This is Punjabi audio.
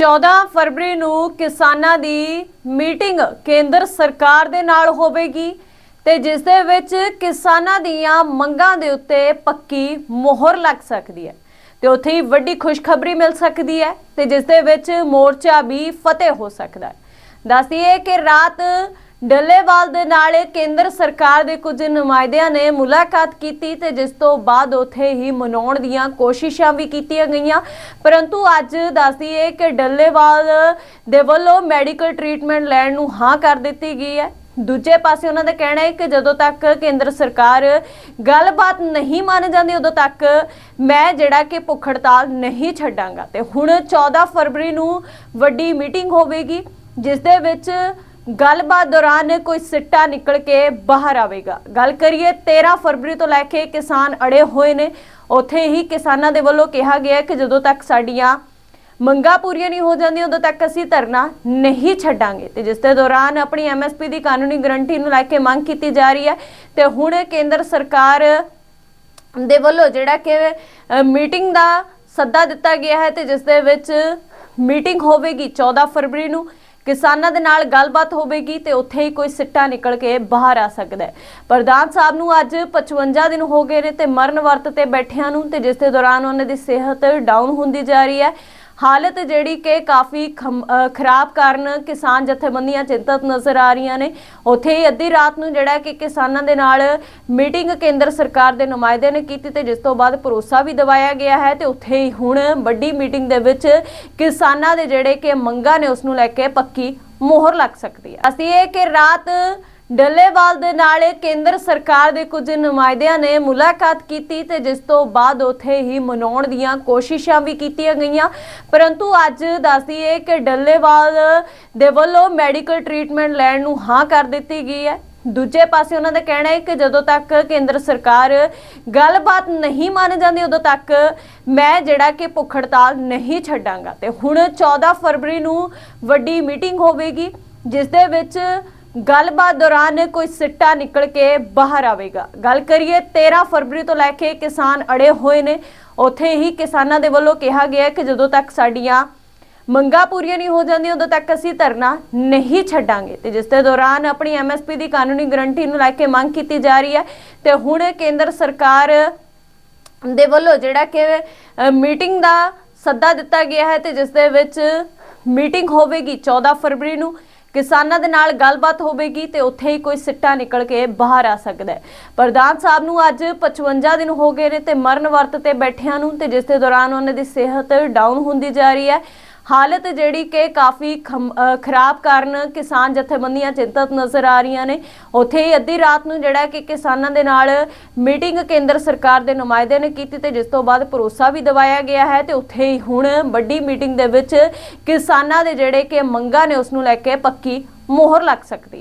14 ਫਰਵਰੀ ਨੂੰ ਕਿਸਾਨਾਂ ਦੀ ਮੀਟਿੰਗ ਕੇਂਦਰ ਸਰਕਾਰ ਦੇ ਨਾਲ ਹੋਵੇਗੀ ਤੇ ਜਿਸ ਦੇ ਵਿੱਚ ਕਿਸਾਨਾਂ ਦੀਆਂ ਮੰਗਾਂ ਦੇ ਉੱਤੇ ਪੱਕੀ ਮੋਹਰ ਲੱਗ ਸਕਦੀ ਹੈ। ਤੇ ਉੱਥੇ ਹੀ ਵੱਡੀ ਖੁਸ਼ਖਬਰੀ ਮਿਲ ਸਕਦੀ ਹੈ ਤੇ ਜਿਸ ਦੇ ਵਿੱਚ ਮੋਰਚਾ ਵੀ ਫਤਿਹ ਹੋ ਸਕਦਾ ਹੈ। ਦੱਸਦੀਏ ਕਿ ਰਾਤ ਡੱਲੇਵਾਲ ਦੇ ਨਾਲ ਕੇਂਦਰ ਸਰਕਾਰ ਦੇ ਕੁਝ ਨੁਮਾਇੰਦਿਆਂ ਨੇ ਮੁਲਾਕਾਤ ਕੀਤੀ ਤੇ ਜਿਸ ਤੋਂ ਬਾਅਦ ਉਥੇ ਹੀ ਮਨਾਉਣ ਦੀਆਂ ਕੋਸ਼ਿਸ਼ਾਂ ਵੀ ਕੀਤੀਆਂ ਗਈਆਂ। ਪਰੰਤੂ ਅੱਜ ਦੱਸਦੀਏ ਕਿ ਡੱਲੇਵਾਲ ਦੇ ਵੱਲੋਂ ਮੈਡੀਕਲ ਟ੍ਰੀਟਮੈਂਟ ਲੈਣ ਨੂੰ ਹਾਂ ਕਰ ਦਿੱਤੀ ਗਈ ਹੈ। ਦੂਜੇ ਪਾਸੇ ਉਹਨਾਂ ਦਾ ਕਹਿਣਾ ਹੈ ਕਿ ਜਦੋਂ ਤੱਕ ਕੇਂਦਰ ਸਰਕਾਰ ਗੱਲਬਾਤ ਨਹੀਂ ਮੰਨ ਜਾਂਦੀ, ਉਦੋਂ ਤੱਕ ਮੈਂ ਜਿਹੜਾ ਕਿ ਭੁੱਖ ਹੜਤਾਲ ਨਹੀਂ ਛੱਡਾਂਗਾ। ਤੇ ਹੁਣ 14 ਫਰਵਰੀ ਨੂੰ ਵੱਡੀ ਮੀਟਿੰਗ ਹੋਵੇਗੀ, ਜਿਸ ਦੇ ਵਿੱਚ ਗੱਲਬਾਤ ਦੌਰਾਨ ਕੋਈ ਸਿੱਟਾ ਨਿਕਲ ਕੇ ਬਾਹਰ ਆਵੇਗਾ। ਗੱਲ ਕਰੀਏ 13 ਫਰਵਰੀ ਤੋਂ ਲੈ ਕੇ ਕਿਸਾਨ ਅੜੇ ਹੋਏ ਨੇ। ਉੱਥੇ ਹੀ ਕਿਸਾਨਾਂ ਦੇ ਵੱਲੋਂ ਕਿਹਾ ਗਿਆ ਕਿ ਜਦੋਂ ਤੱਕ ਸਾਡੀਆਂ ਮੰਗਾਂ ਪੂਰੀਆਂ ਨਹੀਂ ਹੋ ਜਾਂਦੀਆਂ, ਉਦੋਂ ਤੱਕ ਅਸੀਂ ਧਰਨਾ ਨਹੀਂ ਛੱਡਾਂਗੇ। ਤੇ ਜਿਸ ਦੇ ਦੌਰਾਨ ਆਪਣੀ ਐਮਐਸਪੀ ਦੀ ਕਾਨੂੰਨੀ ਗਰੰਟੀ ਨੂੰ ਲੈ ਕੇ ਮੰਗ ਕੀਤੀ ਜਾ ਰਹੀ ਹੈ। ਤੇ ਹੁਣ ਕੇਂਦਰ ਸਰਕਾਰ ਦੇ ਵੱਲੋਂ ਜਿਹੜਾ ਕਿ ਮੀਟਿੰਗ ਦਾ ਸੱਦਾ ਦਿੱਤਾ ਗਿਆ ਹੈ ਤੇ ਜਿਸ ਦੇ ਵਿੱਚ ਮੀਟਿੰਗ ਹੋਵੇਗੀ 14 ਫਰਵਰੀ ਨੂੰ। ਕਿਸਾਨਾਂ ਦੇ ਨਾਲ ਗੱਲਬਾਤ ਹੋਵੇਗੀ ਤੇ ਉੱਥੇ ਹੀ ਕੋਈ ਸਿੱਟਾ ਨਿਕਲ ਕੇ ਬਾਹਰ ਆ ਸਕਦਾ ਹੈ। ਪ੍ਰਧਾਨ ਸਾਹਿਬ ਨੂੰ ਅੱਜ 55 ਦਿਨ ਹੋ ਗਏ ਨੇ ਤੇ ਮਰਨ ਵਰਤ ਤੇ ਬੈਠਿਆਂ ਨੂੰ ਤੇ ਜਿਸ ਦੇ ਦੌਰਾਨ ਉਹਨਾਂ ਦੀ ਸਿਹਤ ਡਾਊਨ ਹੁੰਦੀ ਜਾ ਰਹੀ ਹੈ। ਹਾਲਤ ਜਿਹੜੀ ਕਿ ਕਾਫੀ ਖਮ- ਖਰਾਬ ਕਾਰਨ ਕਿਸਾਨ ਜਥੇਬੰਦੀਆਂ ਚਿੰਤਤ ਨਜ਼ਰ ਆ ਰਹੀਆਂ ਨੇ। ਉੱਥੇ ਹੀ ਅੱਧੀ ਰਾਤ ਨੂੰ ਜਿਹੜਾ ਕਿ ਕਿਸਾਨਾਂ ਦੇ ਨਾਲ ਮੀਟਿੰਗ ਕੇਂਦਰ ਸਰਕਾਰ ਦੇ ਨੁਮਾਇੰਦੇ ਨੇ ਕੀਤੀ ਤੇ ਜਿਸ ਤੋਂ ਬਾਅਦ ਭਰੋਸਾ ਵੀ ਦਿਵਾਇਆ ਗਿਆ ਹੈ ਤੇ ਉੱਥੇ ਹੀ ਹੁਣ ਵੱਡੀ ਮੀਟਿੰਗ ਦੇ ਵਿੱਚ ਕਿਸਾਨਾਂ ਦੇ ਜਿਹੜੇ ਕਿ ਮੰਗਾਂ ਨੇ ਉਸ ਨੂੰ ਲੈ ਕੇ ਪੱਕੀ ਮੋਹਰ ਲੱਗ ਸਕਦੀ ਹੈ। ਅਸੀਂ ਇਹ ਕਿ ਰਾਤ ਡੱਲੇਵਾਲ ਦੇ ਨਾਲ ਕੇਂਦਰ ਸਰਕਾਰ ਦੇ ਕੁਝ ਨੁਮਾਇੰਦਿਆਂ ਨੇ ਮੁਲਾਕਾਤ ਕੀਤੀ ਤੇ ਜਿਸ ਤੋਂ ਬਾਅਦ ਉਥੇ ਹੀ ਮਨਾਉਣ ਦੀਆਂ ਕੋਸ਼ਿਸ਼ਾਂ ਵੀ ਕੀਤੀਆਂ ਗਈਆਂ। ਪਰੰਤੂ ਅੱਜ ਦੱਸਦੀਏ ਕਿ ਡੱਲੇਵਾਲ ਦੇ ਵੱਲੋਂ ਮੈਡੀਕਲ ਟ੍ਰੀਟਮੈਂਟ ਲੈਣ ਨੂੰ ਹਾਂ ਕਰ ਦਿੱਤੀ ਗਈ ਹੈ। ਦੂਜੇ ਪਾਸੇ ਉਹਨਾਂ ਦਾ ਕਹਿਣਾ ਹੈ ਕਿ ਜਦੋਂ ਤੱਕ ਕੇਂਦਰ ਸਰਕਾਰ ਗੱਲਬਾਤ ਨਹੀਂ ਮੰਨ ਜਾਂਦੀ, ਉਦੋਂ ਤੱਕ ਮੈਂ ਜਿਹੜਾ ਕਿ ਭੁੱਖ ਹੜਤਾਲ ਨਹੀਂ ਛੱਡਾਂਗਾ। ਤੇ ਹੁਣ 14 ਫਰਵਰੀ ਨੂੰ ਵੱਡੀ ਮੀਟਿੰਗ ਹੋਵੇਗੀ, ਜਿਸ ਦੇ ਵਿੱਚ ਗੱਲਬਾਤ ਦੌਰਾਨ ਕੋਈ ਸਿੱਟਾ ਨਿਕਲ ਕੇ ਬਾਹਰ ਆਵੇਗਾ। ਗੱਲ ਕਰੀਏ 13 ਫਰਵਰੀ ਤੋਂ ਲੈ ਕੇ ਕਿਸਾਨ ਅੜੇ ਹੋਏ ਨੇ। ਉੱਥੇ ਹੀ ਕਿਸਾਨਾਂ ਦੇ ਵੱਲੋਂ ਕਿਹਾ ਗਿਆ ਕਿ ਜਦੋਂ ਤੱਕ ਸਾਡੀਆਂ ਮੰਗਾਂ ਪੂਰੀਆਂ ਨਹੀਂ ਹੋ ਜਾਂਦੀਆਂ, ਉਦੋਂ ਤੱਕ ਅਸੀਂ ਧਰਨਾ ਨਹੀਂ ਛੱਡਾਂਗੇ। ਤੇ ਜਿਸ ਦੇ ਦੌਰਾਨ ਆਪਣੀ ਐਮਐਸਪੀ ਦੀ ਕਾਨੂੰਨੀ ਗਰੰਟੀ ਨੂੰ ਲੈ ਕੇ ਮੰਗ ਕੀਤੀ ਜਾ ਰਹੀ ਹੈ। ਤੇ ਹੁਣ ਕੇਂਦਰ ਸਰਕਾਰ ਦੇ ਵੱਲੋਂ ਜਿਹੜਾ ਕਿ ਮੀਟਿੰਗ ਦਾ ਸੱਦਾ ਦਿੱਤਾ ਗਿਆ ਹੈ ਤੇ ਜਿਸ ਦੇ ਵਿੱਚ ਮੀਟਿੰਗ ਹੋਵੇਗੀ 14 ਫਰਵਰੀ ਨੂੰ। ਕਿਸਾਨਾਂ ਦੇ ਨਾਲ ਗੱਲਬਾਤ ਹੋਵੇਗੀ ਤੇ ਉੱਥੇ ਹੀ ਕੋਈ ਸਿੱਟਾ ਨਿਕਲ ਕੇ ਬਾਹਰ ਆ ਸਕਦਾ ਹੈ। ਪ੍ਰਧਾਨ ਸਾਹਿਬ ਨੂੰ ਅੱਜ 55 ਦਿਨ ਹੋ ਗਏ ਨੇ ਤੇ ਮਰਨ ਵਰਤ ਤੇ ਬੈਠਿਆਂ ਨੂੰ ਤੇ ਜਿਸ ਦੇ ਦੌਰਾਨ ਉਹਨਾਂ ਦੀ ਸਿਹਤ ਡਾਊਨ ਹੁੰਦੀ ਜਾ ਰਹੀ ਹੈ। ਹਾਲਤ ਜਿਹੜੀ ਕਿ ਕਾਫੀ ਖਮ- ਖਰਾਬ ਕਾਰਨ ਕਿਸਾਨ ਜਥੇਬੰਦੀਆਂ ਚਿੰਤਤ ਨਜ਼ਰ ਆ ਰਹੀਆਂ ਨੇ। ਉੱਥੇ ਹੀ ਅੱਧੀ ਰਾਤ ਨੂੰ ਜਿਹੜਾ ਕਿ ਕਿਸਾਨਾਂ ਦੇ ਨਾਲ ਮੀਟਿੰਗ ਕੇਂਦਰ ਸਰਕਾਰ ਦੇ ਨੁਮਾਇੰਦੇ ਨੇ ਕੀਤੀ ਤੇ ਜਿਸ ਤੋਂ ਬਾਅਦ ਭਰੋਸਾ ਵੀ ਦਿਵਾਇਆ ਗਿਆ ਹੈ ਤੇ ਉੱਥੇ ਹੀ ਹੁਣ ਵੱਡੀ ਮੀਟਿੰਗ ਦੇ ਵਿੱਚ ਕਿਸਾਨਾਂ ਦੇ ਜਿਹੜੇ ਕਿ ਮੰਗਾਂ ਨੇ ਉਸ ਨੂੰ ਲੈ ਕੇ ਪੱਕੀ ਮੋਹਰ ਲੱਗ ਸਕਦੀ ਹੈ।